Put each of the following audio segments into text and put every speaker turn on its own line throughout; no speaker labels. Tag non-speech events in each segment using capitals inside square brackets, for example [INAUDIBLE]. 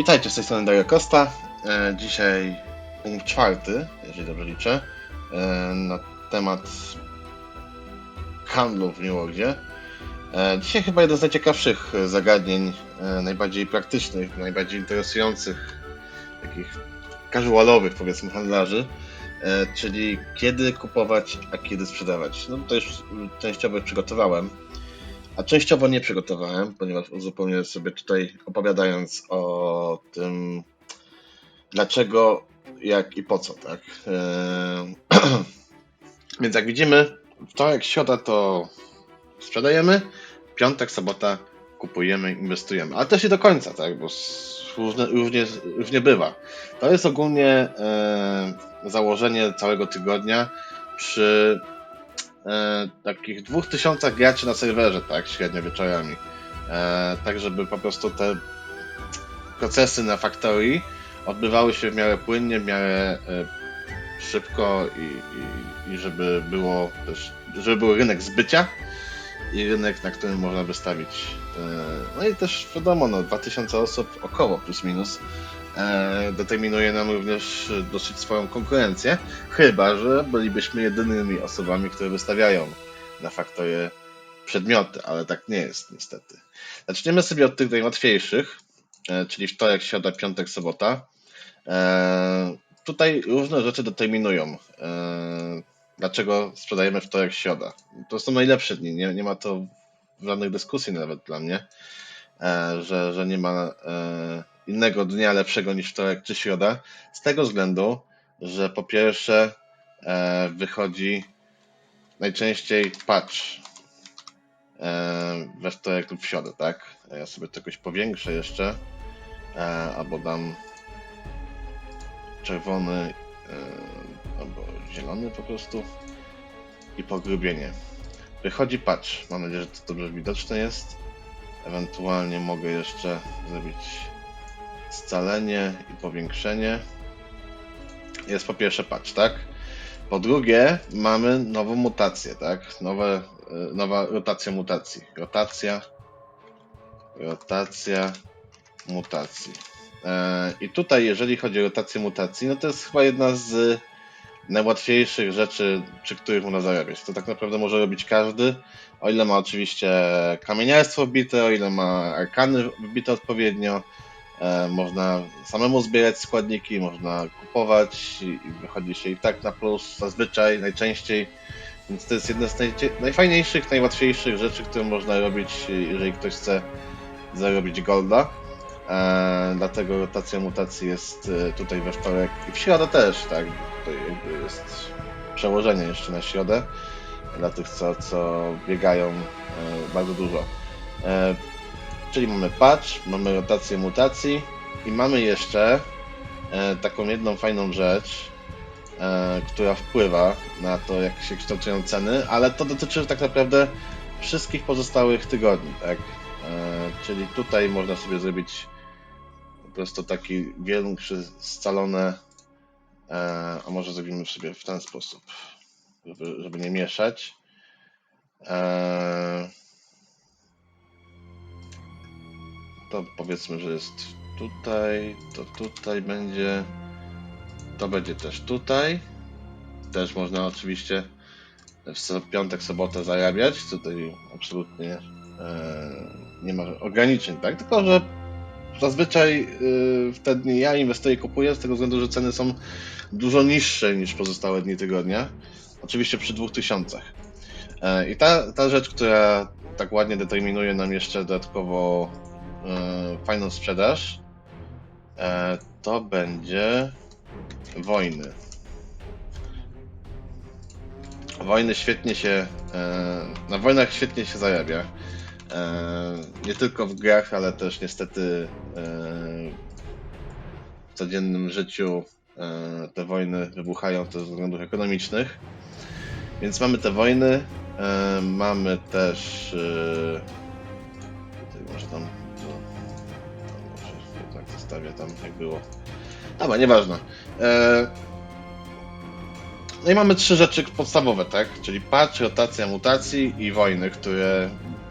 Witajcie, z tej strony Dario Costa. E, dzisiaj punkt czwarty, jeżeli dobrze liczę, e, na temat handlu w New. E, dzisiaj chyba jeden z najciekawszych zagadnień, najbardziej praktycznych, najbardziej interesujących, takich casualowych powiedzmy handlarzy, czyli kiedy kupować, a kiedy sprzedawać. No to już częściowo przygotowałem. A częściowo nie przygotowałem, ponieważ uzupełnię sobie tutaj opowiadając o tym, dlaczego, jak i po co, tak? Eee, [CLEARS THROAT] Więc jak widzimy, wtorek, środa to sprzedajemy, piątek, sobota kupujemy, inwestujemy. Ale też nie do końca, tak? Bo różne, różnie, różnie bywa. To jest ogólnie e, założenie całego tygodnia przy e, takich dwóch tysiącach graczy na serwerze, tak, średnio wieczorami. E, tak, żeby po prostu te procesy na Factory odbywały się w miarę płynnie, w miarę e, szybko i, i, i żeby było też, żeby był rynek zbycia i rynek, na którym można wystawić. E, no i też wiadomo, no, 2000 osób około plus minus determinuje nam również dosyć swoją konkurencję. Chyba, że bylibyśmy jedynymi osobami, które wystawiają na faktorie przedmioty, ale tak nie jest niestety. Zaczniemy sobie od tych najłatwiejszych, e, czyli wtorek, środa, piątek, sobota. E, Tutaj różne rzeczy determinują, e, dlaczego sprzedajemy wtorek, środa. To są najlepsze dni, nie, nie ma to żadnych dyskusji nawet dla mnie, e, że, że nie ma e, innego dnia lepszego niż wtorek czy środa, z tego względu, że po pierwsze e, wychodzi najczęściej patch e, we wtorek lub w środę, tak? Ja sobie to jakoś powiększę jeszcze, e, albo dam czerwony e, albo zielony po prostu i pogrubienie. Wychodzi patch, mam nadzieję, że to dobrze widoczne jest. Ewentualnie mogę jeszcze zrobić scalenie i powiększenie. Jest po pierwsze patch, tak? Po drugie, mamy nową mutację, tak? Nowe, y, nowa rotacja mutacji. Rotacja, rotacja mutacji. E, I tutaj, jeżeli chodzi o rotację mutacji, no to jest chyba jedna z najłatwiejszych rzeczy, przy których można zarabiać. To tak naprawdę może robić każdy, o ile ma oczywiście kamieniarstwo wbite, o ile ma arkany wbite odpowiednio. E, można samemu zbierać składniki, można kupować i wychodzi się i tak na plus zazwyczaj, najczęściej. Więc to jest jedna z najfajniejszych, najłatwiejszych rzeczy, które można robić, jeżeli ktoś chce zarobić golda. E, dlatego rotacja mutacji jest e, tutaj we wtorek i w środę też, tak? Tutaj jakby jest przełożenie jeszcze na środę dla tych, co, co biegają e, bardzo dużo. E, Czyli mamy patch, mamy rotację mutacji i mamy jeszcze e, taką jedną fajną rzecz, e, która wpływa na to, jak się kształtują ceny, ale to dotyczy tak naprawdę wszystkich pozostałych tygodni, tak? E, czyli tutaj można sobie zrobić po prostu taki większy, scalone, e, a może zrobimy sobie w ten sposób, żeby, żeby nie mieszać. E, to powiedzmy, że jest tutaj, to tutaj będzie, to będzie też tutaj. Też można oczywiście w piątek, sobotę zarabiać. Tutaj absolutnie e, nie ma ograniczeń, tak? Tylko, że zazwyczaj y, w te dni ja inwestuję i kupuję z tego względu, że ceny są dużo niższe niż pozostałe dni tygodnia. Oczywiście przy 2000. E, I ta, ta rzecz, która tak ładnie determinuje nam jeszcze dodatkowo e, fajną sprzedaż, e, to będzie wojny. Wojny świetnie się. e, Na wojnach świetnie się zarabia. E, Nie tylko w grach, ale też niestety e, w codziennym życiu e, te wojny wybuchają też ze względów ekonomicznych. Więc mamy te wojny, e, mamy też. e, Tutaj może tam. Zostawię tam jak było. Dobra, nieważne. E, No i mamy trzy rzeczy podstawowe, tak? Czyli patch, rotacja mutacji i wojny, które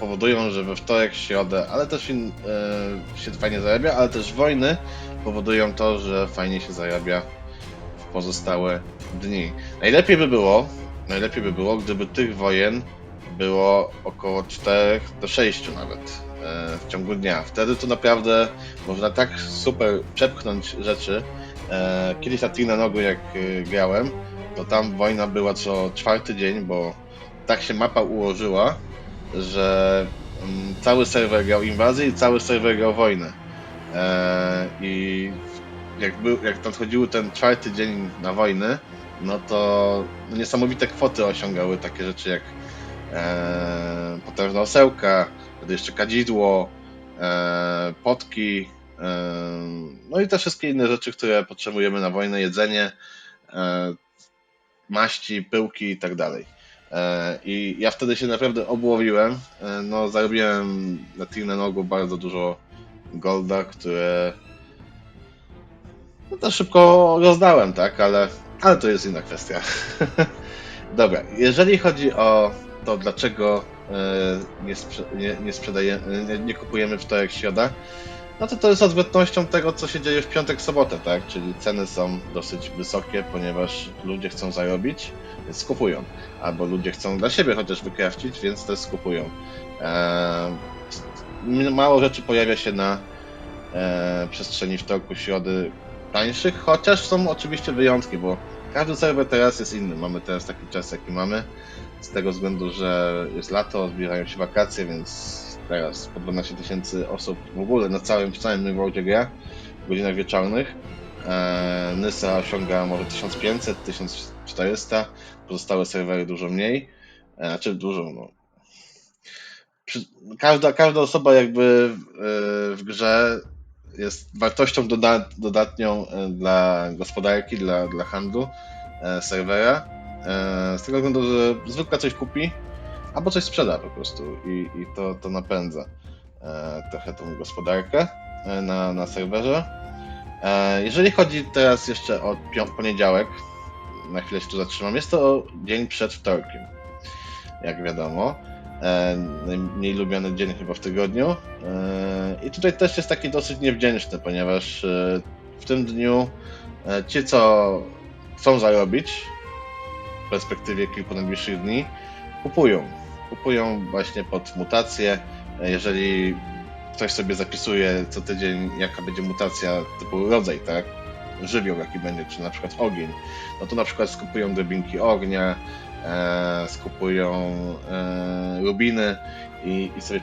powodują, że we wtorek, środę, ale też in, e, się fajnie zarabia, ale też wojny powodują to, że fajnie się zarabia w pozostałe dni. Najlepiej by było, najlepiej by było, gdyby tych wojen było około 4 do 6 nawet e, w ciągu dnia. Wtedy to naprawdę można tak super przepchnąć rzeczy. E, Kiedyś na Tina Nogu jak e, grałem, to tam wojna była co czwarty dzień, bo tak się mapa ułożyła, że mm, cały serwer grał inwazję i cały serwer grał wojnę. I jak, był, jak nadchodził ten czwarty dzień na wojnę, no to niesamowite kwoty osiągały takie rzeczy jak e, potężna osełka, wtedy jeszcze kadzidło, e, potki, e, no i te wszystkie inne rzeczy, które potrzebujemy na wojnę, jedzenie, e, maści, pyłki i tak dalej. I ja wtedy się naprawdę obłowiłem. No, zarobiłem na na nogu bardzo dużo golda, które no to szybko rozdałem, tak, ale, ale to jest inna kwestia. [LAUGHS] Dobra, jeżeli chodzi o to, dlaczego e, nie, sprze- nie, nie nie, nie kupujemy wtorek, środa, no to to jest odwrotnością tego, co się dzieje w piątek, sobotę, tak? Czyli ceny są dosyć wysokie, ponieważ ludzie chcą zarobić, więc skupują. Albo ludzie chcą dla siebie chociaż wykrafcić, więc też skupują. Eee, mało rzeczy pojawia się na e, przestrzeni wtorku, środy tańszych, chociaż są oczywiście wyjątki, bo każdy serwer teraz jest inny. Mamy teraz taki czas, jaki mamy, z tego względu, że jest lato, zbierają się wakacje, więc teraz po 12 tysięcy osób w ogóle na całym, w całym Worldzie gra w godzinach wieczornych. E, Nysa osiąga może 1500, 1400, pozostałe serwery dużo mniej, e, znaczy dużo, no. Każda, każda osoba jakby w, e, w grze jest wartością doda, dodatnią e, dla gospodarki, dla, dla handlu e, serwera. E, z tego względu, że zwykle coś kupi, albo coś sprzeda po prostu i, i to, to napędza e, trochę tą gospodarkę e, na, na serwerze. Jeżeli chodzi teraz jeszcze o poniedziałek, na chwilę się tu zatrzymam, jest to dzień przed wtorkiem, jak wiadomo. Najmniej lubiany dzień chyba w tygodniu. I tutaj też jest taki dosyć niewdzięczny, ponieważ w tym dniu ci, co chcą zarobić perspektywie kilku najbliższych dni, kupują. Kupują właśnie pod mutację. E, Jeżeli ktoś sobie zapisuje co tydzień, jaka będzie mutacja typu rodzaj, tak? Żywioł jaki będzie, czy na przykład ogień, no to na przykład skupują drobinki ognia, e, skupują e, rubiny i, i sobie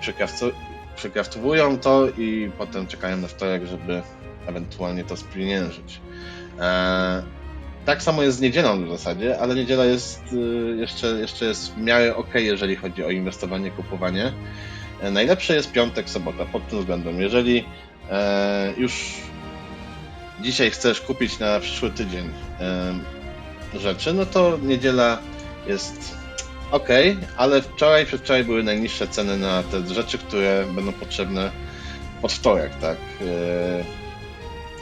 przekraftowują to i potem czekają na wtorek, żeby ewentualnie to spieniężyć. E, tak samo jest z niedzielą w zasadzie, ale niedziela jest y, jeszcze, jeszcze jest w miarę ok, jeżeli chodzi o inwestowanie, kupowanie. E, Najlepsze jest piątek, sobota pod tym względem. Jeżeli e, już dzisiaj chcesz kupić na przyszły tydzień e, rzeczy, no to niedziela jest ok, ale wczoraj, przedwczoraj były najniższe ceny na te rzeczy, które będą potrzebne pod wtorek, tak. E,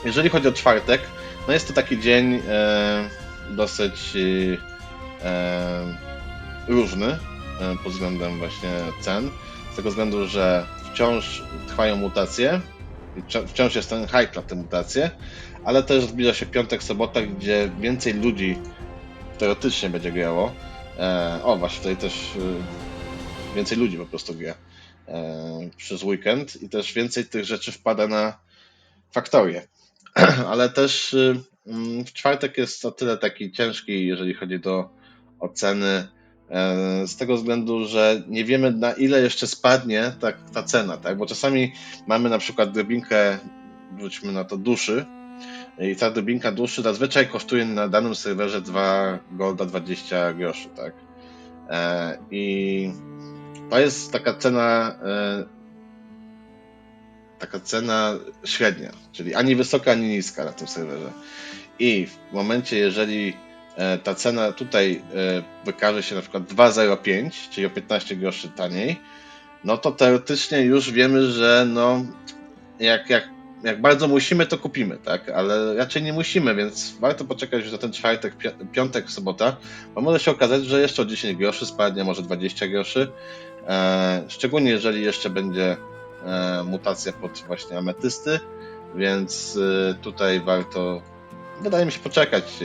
jeżeli chodzi o czwartek, no jest to taki dzień e, dosyć e, różny e, pod względem właśnie cen. Z tego względu, że wciąż trwają mutacje, wciąż jest ten hype na te mutacje, ale też zbliża się piątek, sobota, gdzie więcej ludzi teoretycznie będzie grało. O, właśnie tutaj też więcej ludzi po prostu gra przez weekend i też więcej tych rzeczy wpada na faktorię. [CLEARS THROAT] ale też y, mm, w czwartek jest o tyle taki ciężki, jeżeli chodzi do oceny, e, z tego względu, że nie wiemy na ile jeszcze spadnie ta, ta cena, tak? Bo czasami mamy na przykład drobinkę, wróćmy na to, duszy i ta drobinka duszy zazwyczaj kosztuje na danym serwerze 2 golda 20 groszy, tak? E, I to jest taka cena e, taka cena średnia, czyli ani wysoka, ani niska na tym serwerze. I w momencie, jeżeli e, ta cena tutaj e, wykaże się na przykład 2,05, czyli o 15 groszy taniej, no to teoretycznie już wiemy, że no jak, jak, jak bardzo musimy, to kupimy, tak? Ale raczej nie musimy, więc warto poczekać już na ten czwartek, pi- piątek, sobota, bo może się okazać, że jeszcze o 10 groszy spadnie, może 20 groszy. E, szczególnie jeżeli jeszcze będzie mutacja pod właśnie ametysty, więc e, tutaj warto, wydaje mi się, poczekać.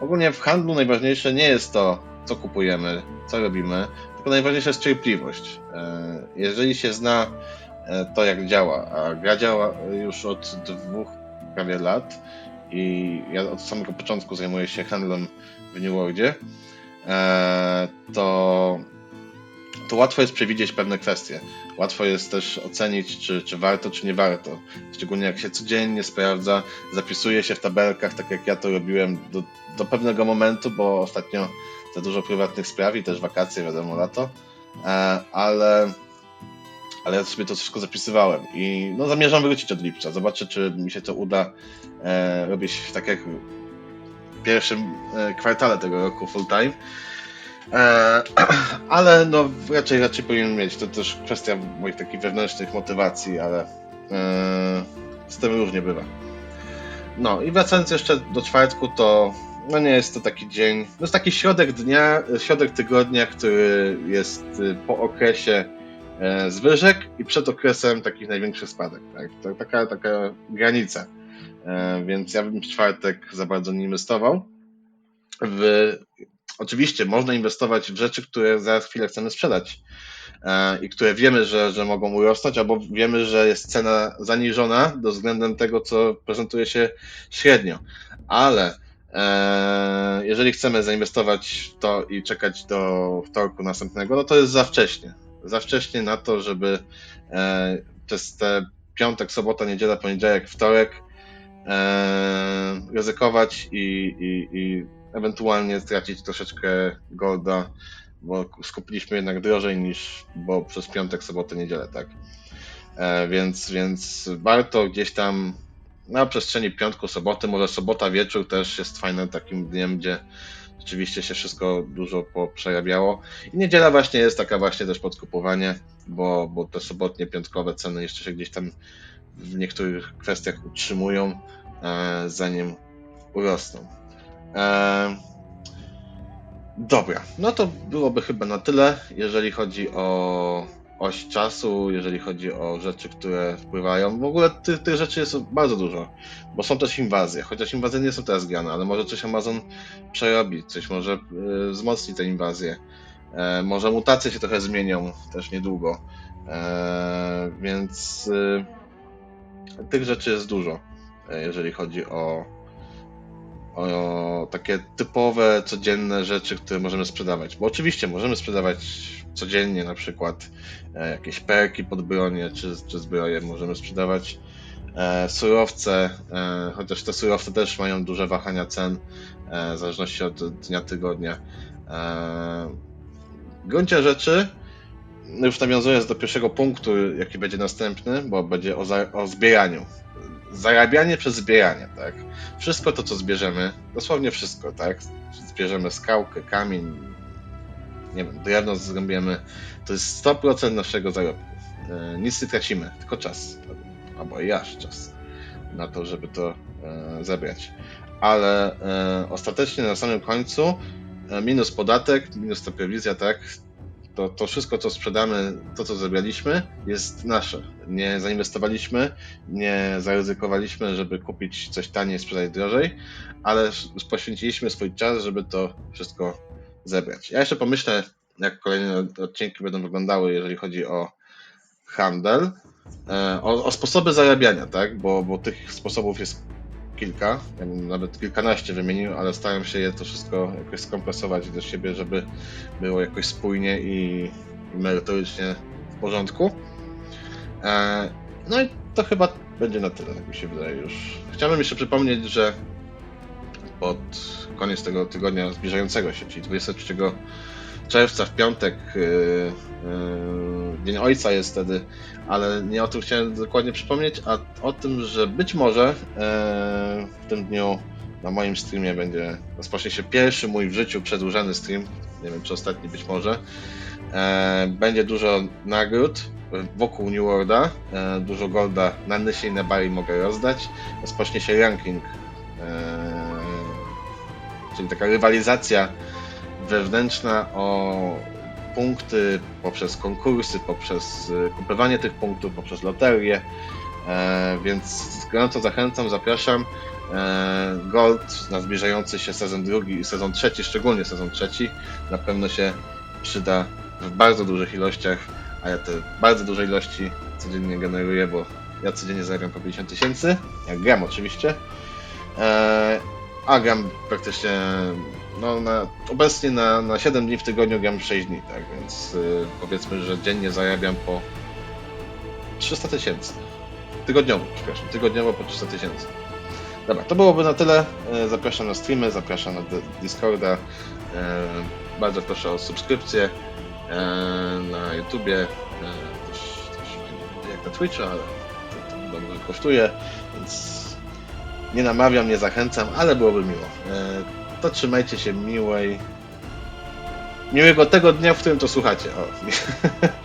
Ogólnie w handlu najważniejsze nie jest to, co kupujemy, co robimy, tylko najważniejsza jest cierpliwość. E, Jeżeli się zna e, to, jak działa, a gra działa już od dwóch prawie lat i ja od samego początku zajmuję się handlem w New Worldzie, e, to, to łatwo jest przewidzieć pewne kwestie. Łatwo jest też ocenić, czy, czy warto, czy nie warto. Szczególnie jak się codziennie sprawdza, zapisuje się w tabelkach, tak jak ja to robiłem do, do pewnego momentu, bo ostatnio za dużo prywatnych spraw i też wakacje, wiadomo, lato. E, ale, ale ja sobie to wszystko zapisywałem i no, zamierzam wrócić od lipca. Zobaczę, czy mi się to uda e, robić tak jak w pierwszym e, kwartale tego roku full time. E, [CLEARS THROAT] ale no raczej, raczej powinien mieć. To też kwestia moich takich wewnętrznych motywacji, ale e, z tym różnie bywa. No i wracając jeszcze do czwartku, to no nie jest to taki dzień, to jest taki środek dnia, środek tygodnia, który jest y, po okresie e, zwyżek i przed okresem takich największych spadek. Tak? To taka, taka granica. E, więc ja bym w czwartek za bardzo nie inwestował. W, oczywiście można inwestować w rzeczy, które za chwilę chcemy sprzedać e, i które wiemy, że, że mogą urosnąć, albo wiemy, że jest cena zaniżona do względem tego, co prezentuje się średnio. Ale e, jeżeli chcemy zainwestować w to i czekać do wtorku następnego, no to jest za wcześnie. Za wcześnie na to, żeby e, przez te piątek, sobota, niedziela, poniedziałek, wtorek ryzykować i, i, i ewentualnie stracić troszeczkę golda, bo skupiliśmy jednak drożej niż było przez piątek, sobotę, niedzielę, tak? E, więc, więc warto gdzieś tam na przestrzeni piątku, soboty, może sobota wieczór też jest fajnym takim dniem, gdzie rzeczywiście się wszystko dużo poprzerabiało. I niedziela właśnie jest taka właśnie też podkupowanie, bo, bo te sobotnie, piątkowe ceny jeszcze się gdzieś tam w niektórych kwestiach utrzymują, e, zanim urosną. E, dobra, no to byłoby chyba na tyle, jeżeli chodzi o oś czasu, jeżeli chodzi o rzeczy, które wpływają. W ogóle tych, rzeczy jest bardzo dużo, bo są też inwazje, chociaż inwazje nie są teraz grane, ale może coś Amazon przerobi, coś może y, wzmocni te inwazje. E, może mutacje się trochę zmienią też niedługo, e, więc y, tych rzeczy jest dużo, e, jeżeli chodzi o, o takie typowe, codzienne rzeczy, które możemy sprzedawać. Bo oczywiście możemy sprzedawać codziennie na przykład e, jakieś perki pod bronię czy, czy zbroje, możemy sprzedawać e, surowce, e, chociaż te surowce też mają duże wahania cen w zależności od dnia tygodnia. W gruncie rzeczy, już nawiązując do pierwszego punktu, jaki będzie następny, bo będzie o, o zbieraniu. Zarabianie przez zbieranie, tak? Wszystko to, co zbierzemy, dosłownie wszystko, tak? Zbierzemy skałkę, kamień, nie wiem, drewno zrąbiemy, to jest 100% naszego zarobku. E, nic nie tracimy, tylko czas. Albo i aż czas na to, żeby to e, zebrać. Ale e, ostatecznie na samym końcu minus podatek, minus ta prowizja, tak? To, to wszystko, co sprzedamy, to co zebraliśmy, jest nasze. Nie zainwestowaliśmy, nie zaryzykowaliśmy, żeby kupić coś taniej, sprzedać drożej, ale poświęciliśmy swój czas, żeby to wszystko zebrać. Ja jeszcze pomyślę, jak kolejne odcinki będą wyglądały, jeżeli chodzi o handel, e, o, o sposoby zarabiania, tak? Bo, bo tych sposobów jest kilka, ja bym nawet kilkanaście wymienił, ale staram się je to wszystko jakoś skompresować do siebie, żeby było jakoś spójnie i, merytorycznie w porządku. E, No i to chyba będzie na tyle, tak mi się wydaje już. Chciałbym jeszcze przypomnieć, że pod koniec tego tygodnia zbliżającego się, czyli 23 czerwca w piątek, yy, yy, Dzień Ojca jest wtedy, ale nie o tym chciałem dokładnie przypomnieć, a o tym, że być może yy, w tym dniu na moim streamie będzie rozpocznie się pierwszy mój w życiu przedłużany stream, nie wiem czy ostatni być może. E, Będzie dużo nagród wokół New Worlda, e, dużo golda na Nysie i na Bari mogę rozdać. Rozpocznie się ranking e, czyli taka rywalizacja wewnętrzna o punkty poprzez konkursy, poprzez e, kupowanie tych punktów, poprzez loterię. E, więc gorąco zachęcam, zapraszam. E, Gold na zbliżający się sezon drugi i sezon trzeci, szczególnie sezon trzeci, na pewno się przyda w bardzo dużych ilościach, a ja te bardzo duże ilości codziennie generuję, bo ja codziennie zarabiam po 50 tysięcy, jak gram oczywiście. E, a gram praktycznie, no na, obecnie na, na 7 dni w tygodniu gram 6 dni, tak więc y, powiedzmy, że dziennie zarabiam po 300 tysięcy. Tygodniowo, przepraszam, tygodniowo po 300 tysięcy. Dobra, to byłoby na tyle. E, Zapraszam na streamy, zapraszam na Discorda. E, Bardzo proszę o subskrypcję na YouTubie. Też, też jak na Twitchu, ale to, to że kosztuje, więc nie namawiam, nie zachęcam, ale byłoby miło. To trzymajcie się miłej. Miłego tego dnia, w którym to słuchacie. O. [LAUGHS]